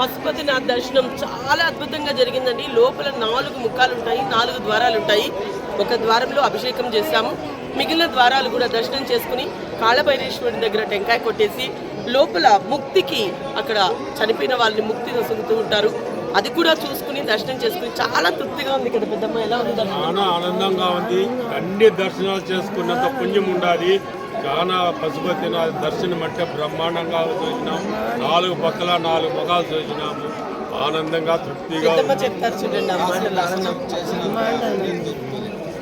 పశుపతినాథ్ దర్శనం చాలా అద్భుతంగా జరిగిందండి. లోపల నాలుగు ముఖాలు ఉంటాయి నాలుగు ద్వారాలు ఉంటాయి ఒక ద్వారంలో అభిషేకం చేశాము. మిగిలిన ద్వారాలు కూడా దర్శనం చేసుకుని కాళభైరేశ్వరుడి దగ్గర టెంకాయ కొట్టేసి లోపల ముక్తికి అక్కడ చనిపోయిన వాళ్ళని ముక్తి నొసుగుతూ ఉంటారు. అది కూడా చూసుకుని దర్శనం చేసుకుని చాలా తృప్తిగా ఉంది కదా పెద్దమ్మ. ఎలా ఉంది చాలా ఆనందంగా ఉంది. అన్ని దర్శనాలు చేసుకున్నంత పుణ్యం ఉండాలి. చాలా పశుపతినాథ్ దర్శనం అంటే బ్రహ్మాండంగా చూసినాం నాలుగు పక్కల నాలుగు ముఖాలు చూసినాము. ఆనందంగా తృప్తిగా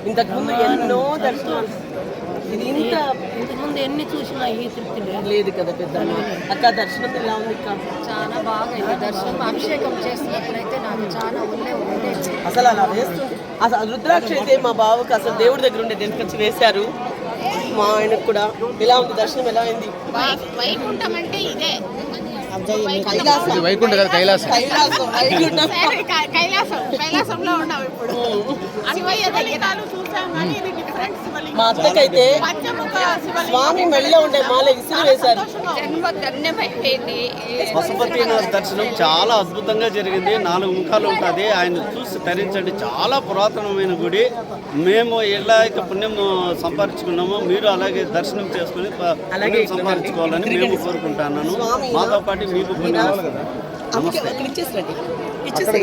ఇంతకుముందు ఎన్నో దర్శనాలు ఇది ఇంత ఇంతకుముందు ఎన్ని చూసినా ఈ తృప్తి లేదు. కదా పెద్ద అక్క దర్శనం ఎలా ఉంది చాలా బాగా ఇది దర్శనం అభిషేకం చేసినప్పుడైతే నాకు చాలా ఒళ్ళే ఉంది అసలు అలా వేస్తుంది అసలు రుద్రాక్ష అయితే మా బావకు అసలు దేవుడి దగ్గర ఉండే తీసుకొచ్చి వేశారు. మా ఆయనకు కూడా. ఎలా ఉంది? దర్శనం ఎలా అయింది? వైకుంఠం అంటే ఇదే. కైలాసం? వైకుంఠ కదా కైలాసం. కైలాసం కైలాసం కైలాసంలో ఉన్నాం ఇప్పుడు. మా అత్తకైతే స్వామి మెళ్ళలో ఉండే మాల ఇసురు వేశారు. పశుపతినాథ్ దర్శనం చాలా అద్భుతంగా జరిగింది. నాలుగు ముఖాలు ఉంటుంది. ఆయన చూసి తరించండి. చాలా పురాతనమైన గుడి. మేము ఎలా అయితే పుణ్యం సంపాదించుకున్నామో మీరు అలాగే దర్శనం చేసుకుని అలాగే సంపాదించుకోవాలని మేము కోరుకుంటున్నాను. మాతో పాటు మీకు పుణ్యం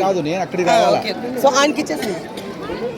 కాదు నేను అక్కడికి రావాలా? ఓకే. సో ఆయనకి ఇచ్చేసి